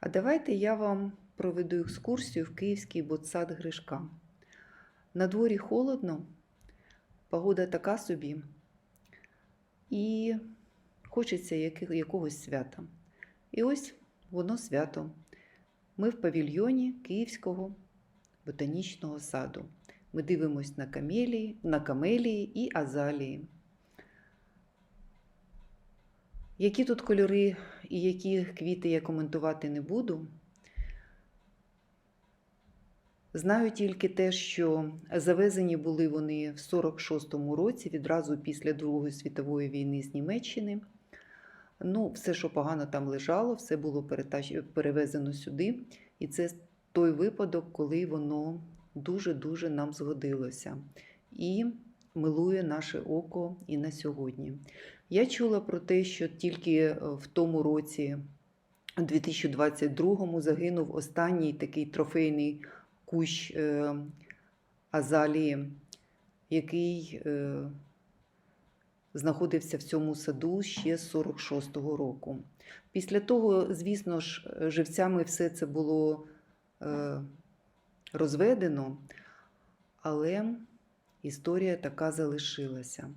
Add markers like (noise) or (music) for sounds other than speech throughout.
А давайте я вам проведу екскурсію в Київський ботсад Гришка. На дворі холодно, погода така собі, і хочеться якогось свята. І ось воно свято. Ми в павільйоні Київського ботанічного саду. Ми дивимось на камелії, на камелії і азалії. Які тут кольори і які квіти я коментувати не буду. Знаю тільки те, що завезені були вони в 46-му році, відразу після Другої світової війни з Німеччини. Ну, все, що погано там лежало, все було перевезено сюди. І це той випадок, коли воно дуже-дуже нам згодилося і милує наше око і на сьогодні. Я чула про те, що тільки е, в тому році, у 2022-му, загинув останній такий трофейний кущ е, азалії, який е, знаходився в цьому саду ще з 46-го року. Після того, звісно ж, живцями все це було розведено, але історія така залишилася.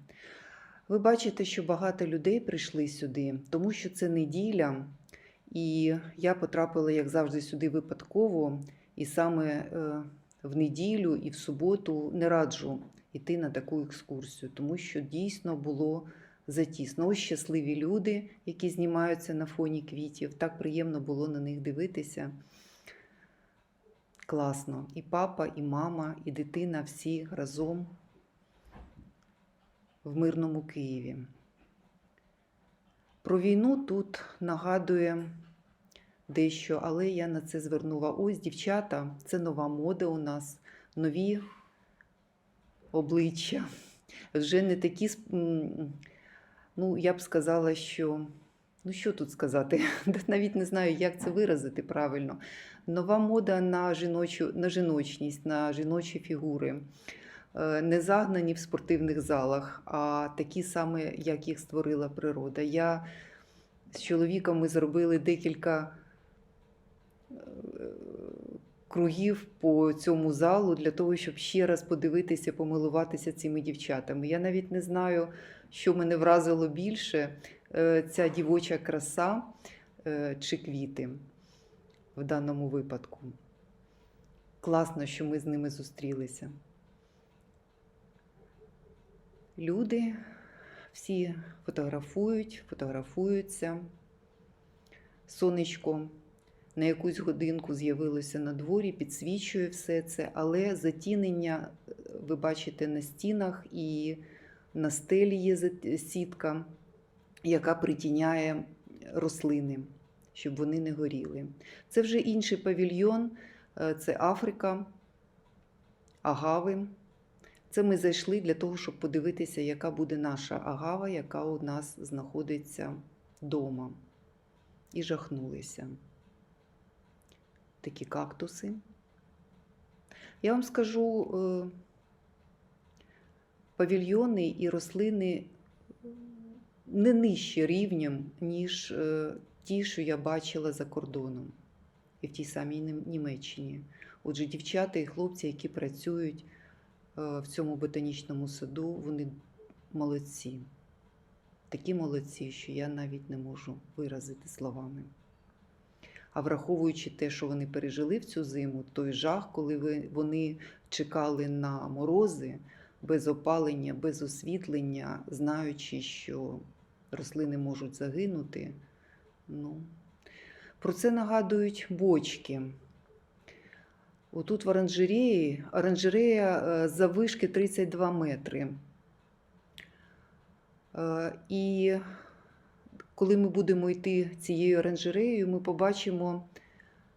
Ви бачите, що багато людей прийшли сюди, тому що це неділя, і я потрапила, як завжди, сюди випадково, і саме е, в неділю і в суботу не раджу йти на таку екскурсію, тому що дійсно було затісно. Ось щасливі люди, які знімаються на фоні квітів. Так приємно було на них дивитися. Класно. І папа, і мама, і дитина всі разом в мирному Києві. Про війну тут нагадує дещо, але я на це звернула. Ось, дівчата, це нова мода у нас, нові обличчя. Вже не такі, ну, я б сказала, що. Ну, що тут сказати? (laughs) Навіть не знаю, як це виразити правильно. Нова мода на, жіночу, на жіночність, на жіночі фігури. Е, Не загнані в спортивних залах, а такі саме, як їх створила природа. Я з чоловіком ми зробили декілька е, кругів по цьому залу для того, щоб ще раз подивитися, помилуватися цими дівчатами. Я навіть не знаю, що мене вразило більше: е, ця дівоча краса чи квіти в даному випадку. Класно, що ми з ними зустрілися. Люди всі фотографують, фотографуються. Сонечко на якусь годинку з'явилося на дворі, підсвічує все це, але затінення е, ви бачите на стінах і на стелі є сітка, яка притіняє рослини, щоб вони не горіли. Це вже інший павільйон, е, це Африка, агави. Це ми зайшли для того, щоб подивитися, яка буде наша агава, яка у нас знаходиться вдома. І жахнулися. Такі кактуси. Я вам скажу, е, павільйони і рослини не нижче рівнем, ніж е, ті, що я бачила за кордоном і в тій самій Німеччині. Отже, дівчата і хлопці, які працюють в цьому ботанічному саду, вони молодці. Такі молодці, що я навіть не можу виразити словами. А враховуючи те, що вони пережили в цю зиму, той жах, коли вони чекали на морози без опалення, без освітлення, знаючи, що рослини можуть загинути. Ну, про це нагадують бочки. Отут в оранжереї, оранжерея е, заввишки 32 метри. Е, І коли ми будемо йти цією оранжереєю, ми побачимо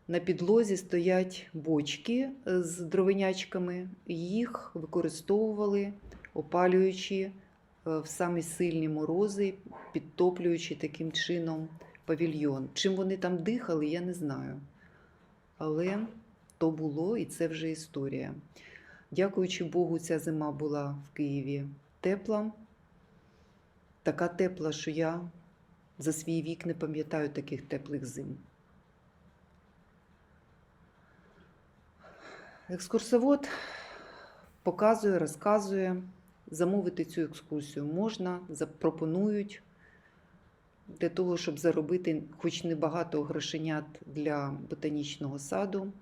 на підлозі стоять бочки з дровинячками. Їх використовували, опалюючи е, в самі сильні морози, підтоплюючи таким чином павільйон. Чим вони там дихали, я не знаю. Але то було і це вже історія. Дякуючи Богу, ця зима була в Києві тепла, така тепла, що я за свій вік не пам'ятаю таких теплих зим. Екскурсовод показує, розказує, замовити цю екскурсію можна, запропонують для того, щоб заробити хоч небагато грошенят для ботанічного саду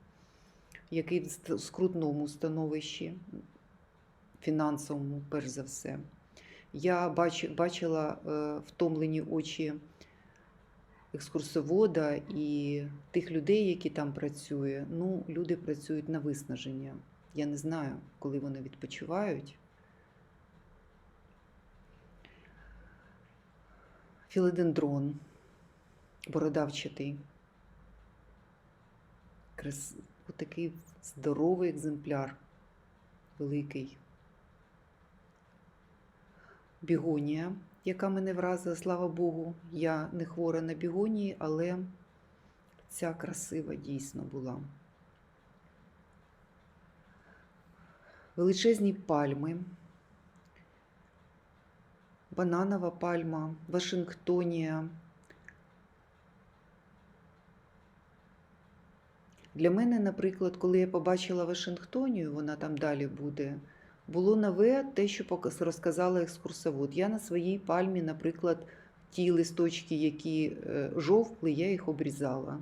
який в скрутному становищі, фінансовому, перш за все. Я бач, бачила е, втомлені очі екскурсовода і тих людей, які там працюють. Ну, люди працюють на виснаження. Я не знаю, коли вони відпочивають. Філодендрон бородавчатий. Отакий здоровий екземпляр, великий. Бігонія, яка мене вразила, слава Богу. Я не хвора на бігонії, але ця красива дійсно була. Величезні пальми, бананова пальма, Вашингтонія. Для мене, наприклад, коли я побачила Вашингтонію, вона там далі буде, було нове те, що розказала екскурсовод. Я на своїй пальмі, наприклад, ті листочки, які е, жовкли, я їх обрізала.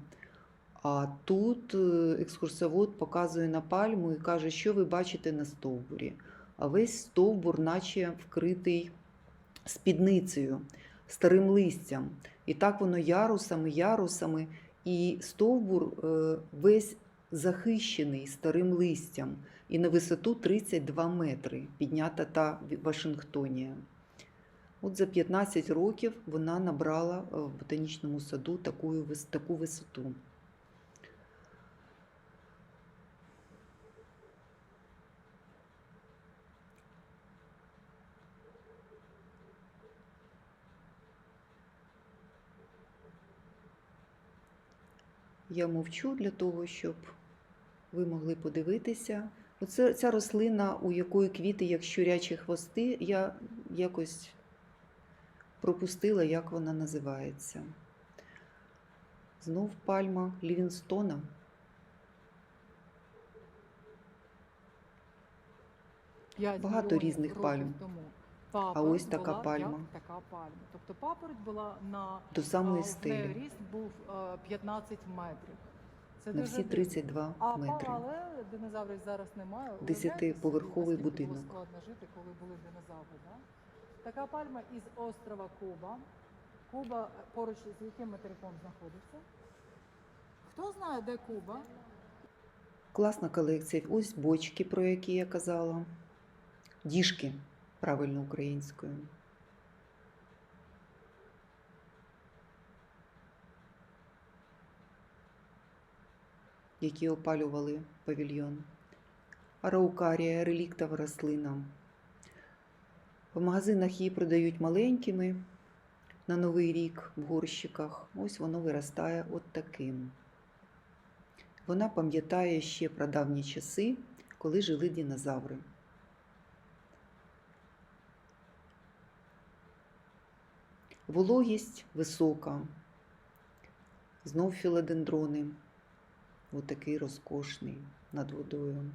А тут е, екскурсовод показує на пальму і каже, що ви бачите на стовбурі. А весь стовбур, наче вкритий спідницею, старим листям. І так воно ярусами, ярусами, і стовбур е, весь захищений старим листям. І на висоту 32 метри піднята та Вашингтонія. От за 15 років вона набрала е, в ботанічному саду таку, таку висоту. Я мовчу для того, щоб ви могли подивитися. Оце ця рослина, у якої квіти, як щурячі хвости, я якось пропустила, як вона називається. Знов пальма Лівінстона. Багато різних пальм. Тому. А ось така була пальма. Як така пальма. Тобто папороть була на До самої неї стелі. ріст був е, 15 метрів. Це На всі дивно. 32 а, метри. Але динозаврів зараз немає. Десятиповерховий будинок. Було складно жити, коли були динозаври. Да? Така пальма із острова Куба. Куба е, поруч з яким материком знаходиться? Хто знає, де Куба? Класна колекція. Ось бочки, про які я казала. Діжки, правильно українською. Які опалювали павільйон. Араукарія, реліктова рослина. В магазинах її продають маленькими на Новий рік в горщиках. Ось воно виростає от таким. Вона пам'ятає ще про давні часи, коли жили динозаври. Вологість висока. Знов філодендрони. Отакий розкошний над водою.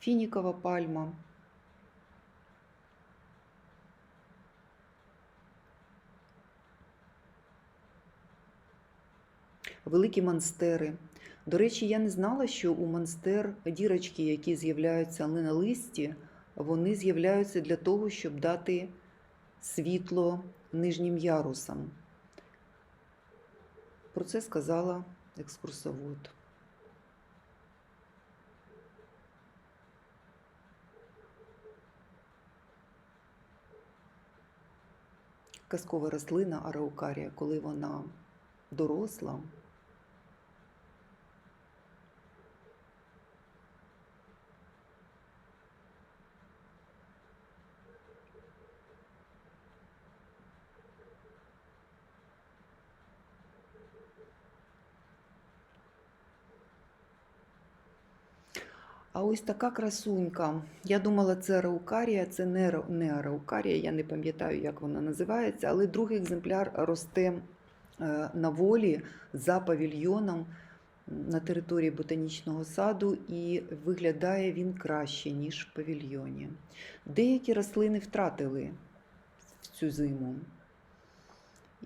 Фінікова пальма. великі монстери. До речі, я не знала, що у монстер дірочки, які з'являються на листі, вони з'являються для того, щоб дати світло нижнім ярусам. Про це сказала екскурсовод. Казкова рослина араукарія, коли вона доросла, А ось така красунька. Я думала, це араукарія, це не, не араукарія, я не пам'ятаю, як вона називається, але другий екземпляр росте е, на волі за павільйоном на території ботанічного саду, і виглядає він краще, ніж в павільйоні. Деякі рослини втратили в цю зиму.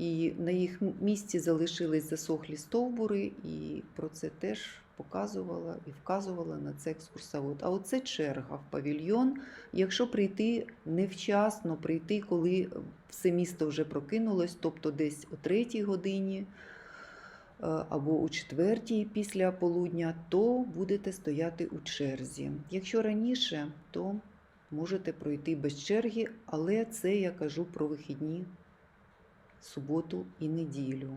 І на їх місці залишились засохлі стовбури, і про це теж показувала і вказувала на це екскурсовод. А оце черга в павільйон. Якщо прийти невчасно, прийти, коли все місто вже прокинулось, тобто десь о третій годині е, або у четвертій після полудня, то будете стояти у черзі. Якщо раніше, то можете пройти без черги, але це я кажу про вихідні суботу і неділю.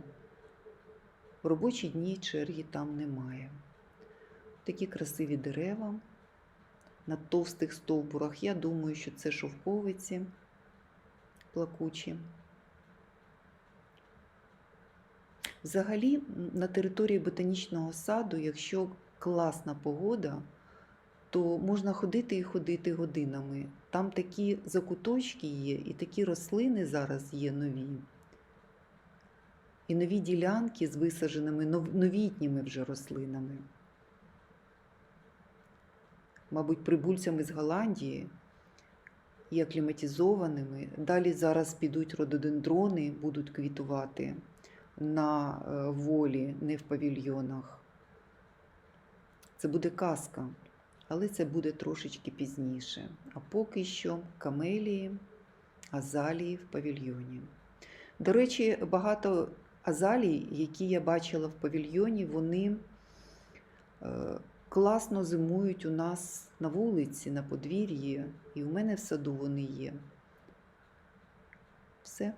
В робочі дні черги там немає. Такі красиві дерева на товстих стовбурах. Я думаю, що це шовковиці плакучі. Взагалі, на території ботанічного саду, якщо класна погода, то можна ходити і ходити годинами. Там такі закуточки є, і такі рослини зараз є нові. І нові ділянки з висадженими новітніми вже рослинами. Мабуть, прибульцями з Голландії і акліматизованими. Далі зараз підуть рододендрони, будуть квітувати на е, волі, не в павільйонах. Це буде казка, але це буде трошечки пізніше. А поки що камелії, азалії в павільйоні. До речі, багато азалій, які я бачила в павільйоні, вони е, класно зимують у нас на вулиці, на подвір'ї, і у мене в саду вони є. Все.